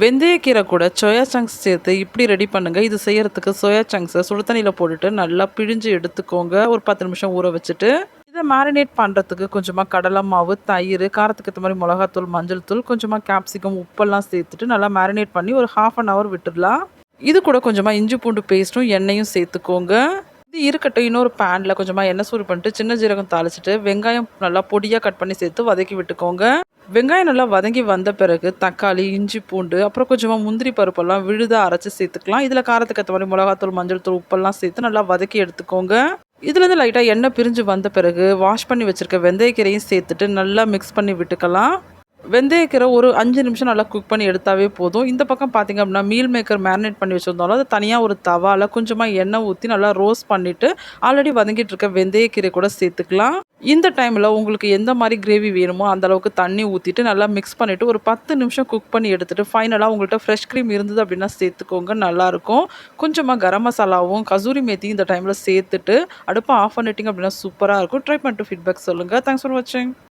வெந்தயக்கீரை கூட soya chunks சேர்த்து இப்படி ரெடி பண்ணுங்கள் இது செய்கிறதுக்கு சோயா சங்க்ஸை சுடு தண்ணியில் போட்டுட்டு நல்லா பிழிஞ்சு எடுத்துக்கோங்க. ஒரு பத்து நிமிஷம் ஊற வச்சுட்டு இதை மேரினேட் பண்ணுறதுக்கு கொஞ்சமாக கடலை மாவு தயிர் காரத்துக்கு ஏற்ற மாதிரி மிளகாத்தூள் மஞ்சள் தூள் கொஞ்சமாக கேப்சிகம் உப்பெல்லாம் சேர்த்துட்டு நல்லா மேரினேட் பண்ணி ஒரு ஹாஃப் அன் ஹவர் விட்டுடலாம். இது கூட கொஞ்சமாக இஞ்சி பூண்டு பேஸ்ட்டும் எண்ணெயும் சேர்த்துக்கோங்க. இது இருக்கட்டும் இன்னொரு பேனில் கொஞ்சமாக எண்ணெய் சூடு பண்ணிட்டு சின்ன ஜீரகம் தாளிச்சிட்டு வெங்காயம் நல்லா பொடியாக கட் பண்ணி சேர்த்து வதக்கி விட்டுக்கோங்க. வெங்காயம் நல்லா வதங்கி வந்த பிறகு தக்காளி இஞ்சி பூண்டு அப்புறம் கொஞ்சமாக முந்திரி பருப்பெல்லாம் விழுதாக அரைச்சி சேர்த்துக்கலாம். இதில் காரத்துக்கு ஏற்ற மாதிரி மிளகாத்தூள் மஞ்சள் தூள் உப்பெல்லாம் சேர்த்து நல்லா வதக்கி எடுத்துக்கோங்க. இதுலேருந்து லைட்டாக எண்ணெய் பிரிஞ்சு வந்த பிறகு வாஷ் பண்ணி வச்சுருக்க வெந்தயக்கீரையும் சேர்த்துட்டு நல்லா மிக்ஸ் பண்ணி விட்டுக்கலாம். வெந்தயக்கீரை ஒரு அஞ்சு நிமிஷம் நல்லா குக் பண்ணி எடுத்தாவே போதும். இந்த பக்கம் பார்த்திங்க அப்படின்னா மீல் மேக்கர் மேரினேட் பண்ணி வச்சுருந்தாலும் அது தனியாக ஒரு தவாவில் கொஞ்சமாக எண்ணெய் ஊற்றி நல்லா ரோஸ்ட் பண்ணிவிட்டு ஆல்ரெடி வதங்கிட்டு இருக்க வெந்தயக்கீரை கூட சேர்த்துக்கலாம். இந்த டைமில் உங்களுக்கு எந்த மாதிரி கிரேவி வேணுமோ அந்தளவுக்கு தண்ணி ஊற்றிட்டு நல்லா மிக்ஸ் பண்ணிவிட்டு ஒரு பத்து நிமிஷம் குக் பண்ணி எடுத்துகிட்டு ஃபைனலாக உங்கள்கிட்ட ஃப்ரெஷ் க்ரீம் இருந்தது அப்படின்னா சேர்த்துக்கோங்க நல்லாயிருக்கும் கொஞ்சமாக கரம் மசாலாவும் கசூரி மேத்தி இந்த டைமில் சேர்த்துட்டு அடுப்பை ஆஃப் பண்ணிட்டீங்க அப்படின்னா சூப்பராக இருக்கும். ட்ரை பண்ணிட்டு ஃபீட்பேக் சொல்லுங்கள் தேங்க்ஸ் ஃபார் வாட்சிங்